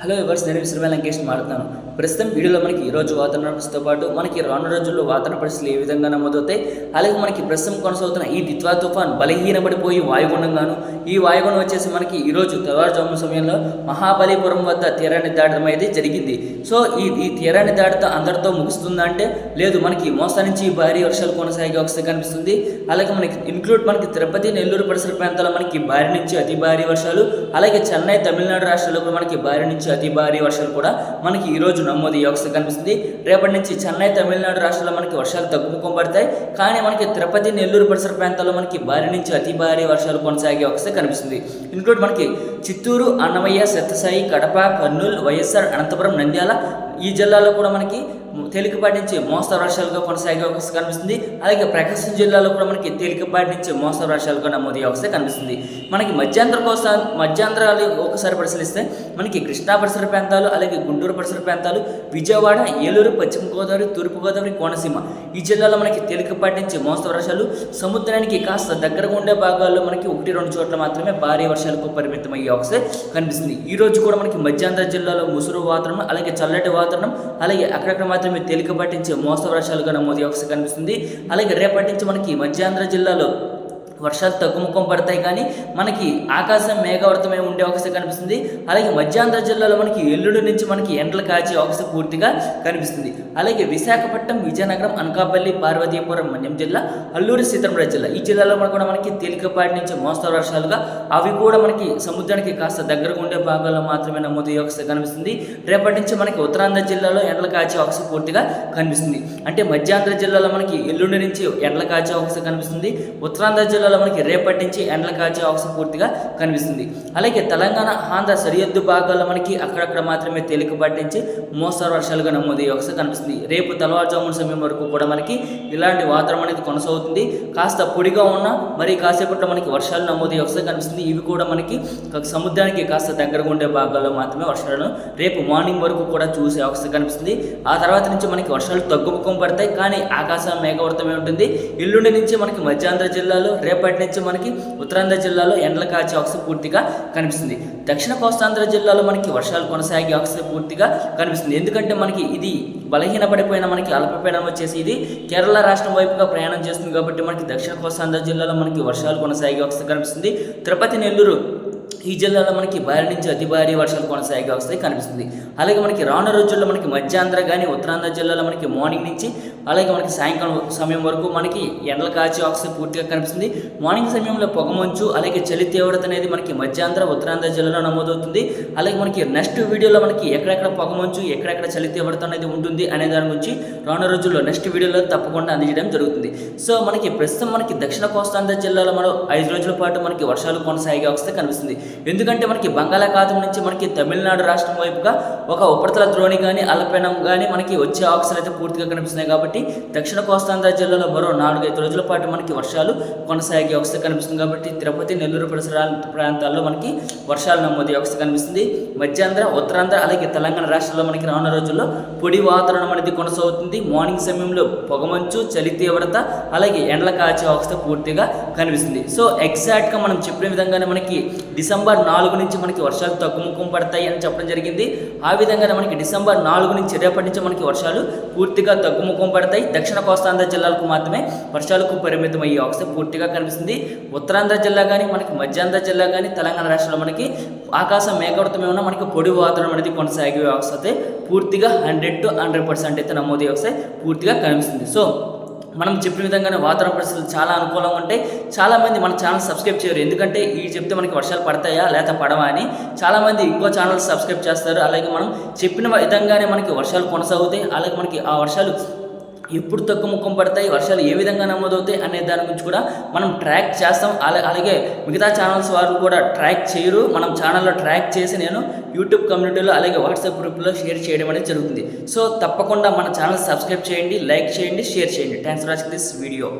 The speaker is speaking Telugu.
హలో ఎవర్స్ నేను విశ్రమ లంకేష్ మాట్లాడుతున్నాను ప్రస్తుతం వీడియోలో మనకి ఈ రోజు వాతావరణ పరిస్థితితో పాటు మనకి రాను రోజుల్లో వాతావరణ పరిస్థితులు ఏ విధంగా నమోదవుతాయి? అలాగే మనకి ప్రస్తుతం కొనసాగుతున్న ఈ దిత్వా తుఫాన్ బలహీనపడిపోయి వాయుగుండంగాను ఈ వాయుగుండం వచ్చేసి మనకి ఈరోజు తెల్లవారుజాము సమయంలో మహాబలిపురం వద్ద తీరాన్ని దాటడం అయితే జరిగింది. సో ఈ ఈ తీరాన్ని దాటితో అందరితో ముగుస్తుందా అంటే లేదు మనకి మోసా నుంచి భారీ వర్షాలు కొనసాగే అవస్థ కనిపిస్తుంది. అలాగే మనకి ఇంక్లూడ్ మనకి తిరుపతి నెల్లూరు పరిసర ప్రాంతాల్లో మనకి భారీ నుంచి అతి భారీ వర్షాలు అలాగే చెన్నై తమిళనాడు రాష్ట్రాల్లో కూడా మనకి భారీ నుంచి అతి భారీ వర్షాలు కూడా మనకి ఈరోజు నమోదు ఈ కనిపిస్తుంది. రేపటి నుంచి చెన్నై తమిళనాడు రాష్ట్రాల్లో మనకి వర్షాలు తగ్గుముఖం పడతాయి. కానీ మనకి తిరుపతి నెల్లూరు పరిసర ప్రాంతాల్లో మనకి భారీ నుంచి అతి భారీ వర్షాలు కొనసాగే అవస్థ కనిపిస్తుంది. ఇంక్లూడ్ మనకి చిత్తూరు అన్నమయ్య సత్యసాయి కడప కర్నూలు వైఎస్ఆర్ అనంతపురం నంద్యాల ఈ జిల్లాలో కూడా మనకి తేలికపాటి నుంచి మోస్తరు వర్షాలుగా కొనసాగే అవకాశం కనిపిస్తుంది. అలాగే ప్రకాశం జిల్లాలో కూడా మనకి తేలికపాటి నుంచి మోస్తరు వర్షాలుగా నమోదయ్యే అవకాశం కనిపిస్తుంది. మనకి మధ్యాంధ్ర కోసం మధ్యాంధ్రాలు ఒకసారి పరిశీలిస్తే మనకి కృష్ణా పరిసర ప్రాంతాలు అలాగే గుంటూరు పరిసర ప్రాంతాలు విజయవాడ ఏలూరు పశ్చిమ గోదావరి తూర్పు గోదావరి కోనసీమ ఈ జిల్లాలో మనకి తేలికపాటి నుంచి మోస్తరు వర్షాలు. సముద్రానికి కాస్త దగ్గరగా ఉండే భాగాల్లో మనకి ఒకటి రెండు చోట్ల మాత్రమే భారీ వర్షాలకు పరిమితం అయ్యే అవకాశం కనిపిస్తుంది. ఈ రోజు కూడా మనకి మధ్యాంధ్ర జిల్లాలో ముసురు వాతావరణం అలాగే చల్లటి వాతావరణం అలాగే అక్కడక్కడ మాత్రమే తేలికపాటి నుంచి మోస్తరు వర్షాలుగా నమోదు అవకాశం కనిపిస్తుంది. అలాగే రేపటి నుంచి మనకి మధ్యాంధ్ర జిల్లాలో వర్షాలు తగ్గుముఖం పడతాయి కానీ మనకి ఆకాశం మేఘావృతమై ఉండే అవకాశం కనిపిస్తుంది. అలాగే మధ్యాంధ్ర జిల్లాలో మనకి ఎల్లుడి నుంచి మనకి ఎండలు కాచే అవకాశం పూర్తిగా కనిపిస్తుంది. అలాగే విశాఖపట్నం విజయనగరం అనకాపల్లి పార్వతీపురం మన్యం జిల్లా అల్లూరి సీతారామరాజు జిల్లా ఈ జిల్లాలో మనకు కూడా మనకి తేలికపాటి నుంచి మోస్తరు వర్షాలుగా అవి కూడా మనకి సముద్రానికి కాస్త దగ్గరగా ఉండే భాగాల్లో మాత్రమే నమోదు అవకాశం కనిపిస్తుంది. రేపటి నుంచి మనకి ఉత్తరాంధ్ర జిల్లాలో ఎండలు కాచే అవకాశం పూర్తిగా కనిపిస్తుంది. అంటే మధ్యాంధ్ర జిల్లాలో మనకి ఎల్లుండి నుంచి ఎండలు కాచే అవకాశం కనిపిస్తుంది. ఉత్తరాంధ్ర జిల్లాలో మనకి రేపటి నుంచి ఎండలు కాచే అవకాశం పూర్తిగా కనిపిస్తుంది. అలాగే తెలంగాణ ఆంధ్ర సరిహద్దు భాగాల్లో మనకి అక్కడక్కడ మాత్రమే తేలికపాటి నుంచి మోస్తరు వర్షాలుగా నమోదయ్యే అవకాశం కనిపిస్తుంది. రేపు తెల్లవారుజామున సమయం వరకు కూడా మనకి ఇలాంటి వాతావరణం అనేది కొనసాగుతుంది. కాస్త పొడిగా ఉన్న మరి కాసేపట్లో మనకి వర్షాలు నమోదయ్యే అవకాశం కనిపిస్తుంది. ఇవి కూడా మనకి సముద్రానికి కాస్త దగ్గరగా ఉండే భాగాల్లో మాత్రమే వర్షాలను రేపు మార్నింగ్ వరకు కూడా చూసే అవకాశం కనిపిస్తుంది. ఆ తర్వాత నుంచి మనకి వర్షాలు తగ్గుముఖం పడతాయి. కానీ ఆకాశం మేఘవర్తమే ఉంటుంది. ఎల్లుండి నుంచి మనకి మధ్యాంధ్ర జిల్లాలో రేపు రేపటి నుంచి మనకి ఉత్తరాంధ్ర జిల్లాలో ఎండల కాచే అవకాశం పూర్తిగా కనిపిస్తుంది. దక్షిణ కోస్తాంధ్ర జిల్లాలో మనకి వర్షాలు కొనసాగే అవకాశం పూర్తిగా కనిపిస్తుంది. ఎందుకంటే మనకి ఇది బలహీనపడిపోయిన మనకి అల్పపీడనం వచ్చేసి ఇది కేరళ రాష్ట్రం వైపుగా ప్రయాణం చేస్తుంది కాబట్టి మనకి దక్షిణ కోస్తాంధ్ర జిల్లాలో మనకి వర్షాలు కొనసాగే అవకాశం కనిపిస్తుంది. తిరుపతి నెల్లూరు ఈ జిల్లాలో మనకి భారీ నుంచి అతి భారీ వర్షాలు కొనసాగే అవస్థ కనిపిస్తుంది. అలాగే మనకి రానున్న రోజుల్లో మనకి మధ్యాంధ్ర కానీ ఉత్తరాంధ్ర జిల్లాలో మనకి మార్నింగ్ నుంచి అలాగే మనకి సాయంకాలం సమయం వరకు మనకి ఎండల కాచి ఆక్సిజన్ పూర్తిగా కనిపిస్తుంది. మార్నింగ్ సమయంలో పొగమంచు అలాగే చలి తీవ్రత అనేది మనకి మధ్యాంధ్ర ఉత్తరాంధ్ర జిల్లాలో నమోదవుతుంది. అలాగే మనకి నెక్స్ట్ వీడియోలో మనకి ఎక్కడెక్కడ పొగమంచు ఎక్కడెక్కడ చలి తీవ్రత అనేది ఉంటుంది అనే దాని గురించి రానున్న రోజుల్లో నెక్స్ట్ వీడియోలో తప్పకుండా అందించడం జరుగుతుంది. సో మనకి ప్రస్తుతం మనకి దక్షిణ కోస్తాంధ్ర జిల్లాలో మనం ఐదు రోజుల పాటు మనకి వర్షాలు కొనసాగే అవస్థ కనిపిస్తుంది. ఎందుకంటే మనకి బంగాళాఖాతం నుంచి మనకి తమిళనాడు రాష్ట్రం వైపుగా ఒక ఉపరితల ద్రోణి కానీ అల్పనం కానీ మనకి వచ్చే ఆక్సిజన్ అయితే పూర్తిగా కనిపిస్తున్నాయి కాబట్టి దక్షిణ కోస్తాంధ్ర జిల్లాలో మరో నాలుగైదు రోజుల పాటు మనకి వర్షాలు కొనసాగే అవస్థ కనిపిస్తుంది కాబట్టి తిరుపతి నెల్లూరు పరిసర ప్రాంతాల్లో మనకి వర్షాలు నమోదే అవస్థ కనిపిస్తుంది. మధ్యాంధ్ర ఉత్తరాంధ్ర అలాగే తెలంగాణ రాష్ట్రంలో మనకి రానున్న రోజుల్లో పొడి వాతావరణం అనేది కొనసాగుతుంది. మార్నింగ్ సమయంలో పొగమంచు చలి తీవ్రత అలాగే ఎండల కాచే అవస్థ పూర్తిగా కనిపిస్తుంది. సో ఎగ్జాక్ట్గా మనం చెప్పిన విధంగానే మనకి డిసెంబర్ డిసెంబర్ నాలుగు నుంచి మనకి వర్షాలు తగ్గుముఖం పడతాయి అని చెప్పడం జరిగింది. ఆ విధంగానే మనకి డిసెంబర్ నాలుగు నుంచి రేపటి నుంచి మనకి వర్షాలు పూర్తిగా తగ్గుముఖం పడతాయి. దక్షిణ కోస్తాంధ్ర జిల్లాలకు మాత్రమే వర్షాలకు పరిమితం అయ్యే అవకాశం పూర్తిగా కనిపిస్తుంది. ఉత్తరాంధ్ర జిల్లా కానీ మనకి మధ్యాంధ్ర జిల్లా కానీ తెలంగాణ రాష్ట్రంలో మనకి ఆకాశం మేఘవృతమే ఉన్న మనకి పొడి వాతావరణం అనేది కొనసాగే వ్యవస్థ అయితే పూర్తిగా హండ్రెడ్ టు హండ్రెడ్ పర్సెంట్ అయితే నమోదు వ్యవస్థ పూర్తిగా కనిపిస్తుంది. సో మనం చెప్పిన విధంగానే వాతావరణ పరిస్థితులు చాలా అనుకూలంగా ఉంటాయి చాలామంది మన ఛానల్ సబ్స్క్రైబ్ చేయరు. ఎందుకంటే ఈ చెప్తే మనకి వర్షాలు పడతాయా లేక పడవా అని చాలామంది ఇంకో ఛానల్ సబ్స్క్రైబ్ చేస్తారు. అలాగే మనం చెప్పిన విధంగానే మనకి వర్షాలు కొనసాగుతాయి. అలాగే మనకి ఆ వర్షాలు ఎప్పుడు తక్కువ ముఖం పడతాయి వర్షాలు ఏ విధంగా నమోదవుతాయి అనే దాని గురించి కూడా మనం ట్రాక్ చేస్తాం. అలా అలాగే మిగతా ఛానల్స్ వారు కూడా ట్రాక్ చేయరు. మనం ఛానల్లో ట్రాక్ చేసి నేను యూట్యూబ్ కమ్యూనిటీలో అలాగే వాట్సాప్ గ్రూప్లో షేర్ చేయడం అనేది జరుగుతుంది. సో తప్పకుండా మన ఛానల్ సబ్స్క్రైబ్ చేయండి లైక్ చేయండి షేర్ చేయండి. Thanks for watching this video